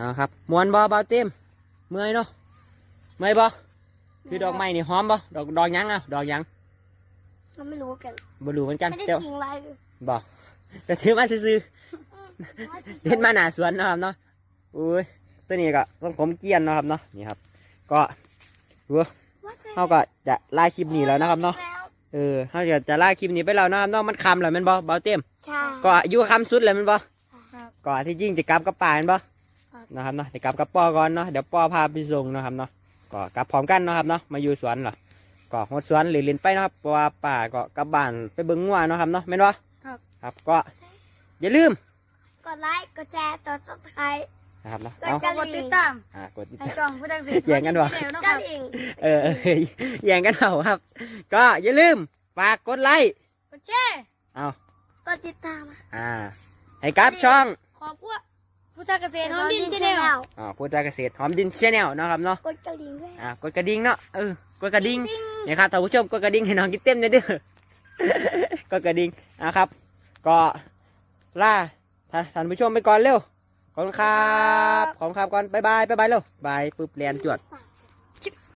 เอาครับมวนบ่เบาเต็มเมื่อยเนาะเมื่อยบ่คือดอกไม้นี่หอมบ่ดอกดอกหยังอะดอกหยังเราไม่รู้กันบ่รู้เหมือนกันไม่ได้เจ้ากินอะไรบ่ก็ถือมาซื่อๆเห็นมาหน้าสวนเนาะครับเนาะอุ้ยตัวนี้ก็ต้องผมเกรียนเนาะครับเนาะนี่ครับ ก็เขาก็จะไล่คลิปนี้แล้วนะครับเนาะเออเขาจะจะไล่คลิปนี้ไปแล้วเนาะครับเนาะมันคำแล้วแมันบ่เบาเต็มใช่ก็อยู่คำสุดเลยแมันบ่ครับก่อนที่จริงจะกลับกับป่าเห็นปะครับ นะครับเนาะจะกลับกับปอก่อนเนาะเดี๋ยวปอพาไปส่งเนาะครับเนาะก็กลับพร้อมกันเนาะครับเนาะมาอยู่สวนเหรอก็หดสวนหรือลินไปเนาะครับเพราะว่าป่าก็กลับบ้านไปเบิ้งงัวเนาะครับเนาะแม่นปะครับ ครับก็อย่าลืมกดไลค์กดแชร์กดซับสไครต์นะครับเนาะกดเอากระกดดิ่ติงดตามอ่ากดติดให้ตามช่องผู้ตังสิแย่งกันวะเดี๋ยวนะกคระรับดิ่งเออเออแย่งกันเอาครับ ก็อย่าลืมฝากกดไลค์กดแชร์เอากดติดตามอ่าให้กับช่อง ขอบคุณ ผู้ตังเกษตรหอมดินชาแนลอ่าพูดจากเกษตรหอมดินชแนลเนาะครับเนาะกดกระดิ่งด้วยอ่ากดกระดิ่งเนาะเออกดกระดิ่งเนี่ยครับท่านผู้ชมกดกระดิ่งให้น้องกินเต็มเลยเด้อกดกระดิ่งนะครับ ก็ล่าท่านผู้ชมไปก่อนเร็วขอบคุณครับขอบคุณครับก่อนบ๊ายบายบ๊ายบายเร็วบายปุ๊บเรียนจวดฝาก